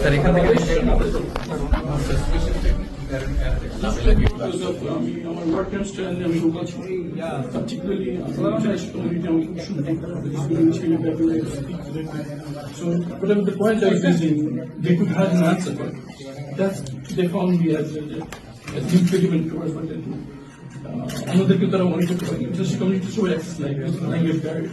Sir এখান থেকে because of um, আমার work constraint আমি লোকাল ছবি particularly international community আমি খুব শুনতাম This ছিল Bengali so whatever the point I was using they could have an answer but that's they found me as a as an impediment towards what they do uh, আমাদেরকে তারা মনে করতে পারে international community সবাই access নাই language barrier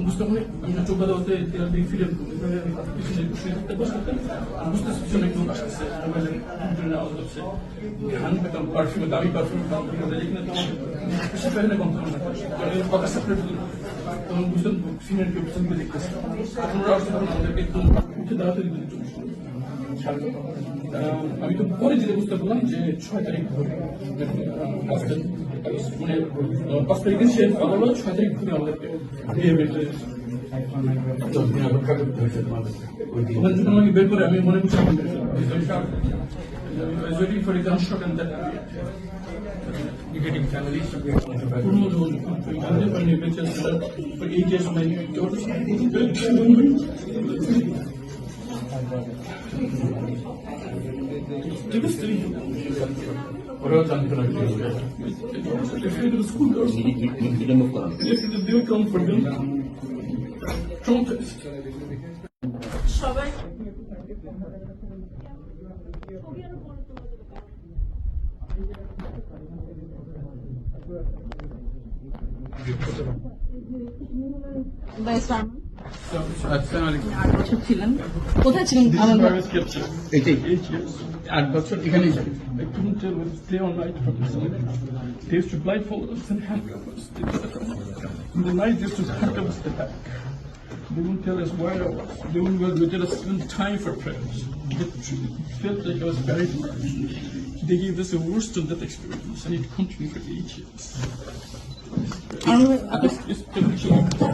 কি হবে? এখন বুঝতে পারি আমি না চোখ বাঁধা হতে তেল দিয়ে ফিরে এভাবে আমি তাদের পিছনে শুয়ে থাকতে বসতে আমি বুঝতে পিছনে কেউ আসতেছে মোবাইলে কম্পিউটারে আওয়াজ হচ্ছে ঘান পেতাম পারফিউমে দামি পারফিউম যেখানে তোমার বেশি পেলে গন্ধ না কারণ কথা সেপারেট তখন বুঝতাম সিনিয়র কেউ পিছন দিয়ে দেখতেছে আমি তো পরে যেটা বুঝতে পারলাম যে ছয় তারিখ ধরে পাঁচ তারিখ মানে আহ, পাঁচ তারিখ দিন সে আদালত ছয় তারিখ ধরে আমাদেরকে বিহেভিয়ার ওখান থেকে আমাকে বের করে আমি মনে করছি আমি waiting for the gunshot and that getting families to be পুরনো রোল জানতে পারিনি বেঁচে for eight years my daughter devastating ওরাও জানতো না কি হবে। If you go to school girls, if they would come for them, traumatized. সবাই আসসালামু আলাইকুম। আট বছর ছিলেন কোথায় ছিলেন আমাদের Virus kept us. এইটাই Eight years. আট বছর এখানেই ছিল। I couldn't tell whether it's day or night from the sun. They used to blindfold us and handcuff us. In the night, they used to handcuff us at the back. They wouldn't tell us where I was. They wouldn't let us spend time for prayers. It felt like I was buried alive. They gave us a worse than that experience, and it continued for eight years.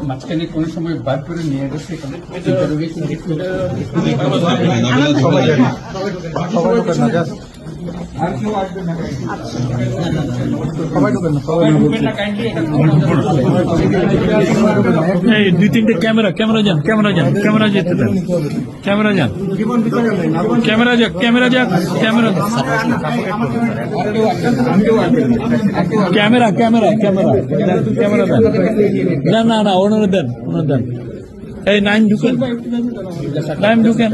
মাঝখানে কোনো সময় বার করে নিয়ে গেছে এখানে এই দুই তিনটে ক্যামেরা ক্যামেরা যান ক্যামেরা যান, ক্যামেরা যেতে দেন। ক্যামেরা যান। ক্যামেরা যাক ক্যামেরা যাক, camera camera camera camera. Camera দেন। না না না, ওনারা দেন ওনারা দেন। এই নাইম ঢুকেন। নাইম ঢুকেন।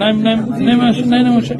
নাইম নাইম নাইম আসেন নাইম আসেন।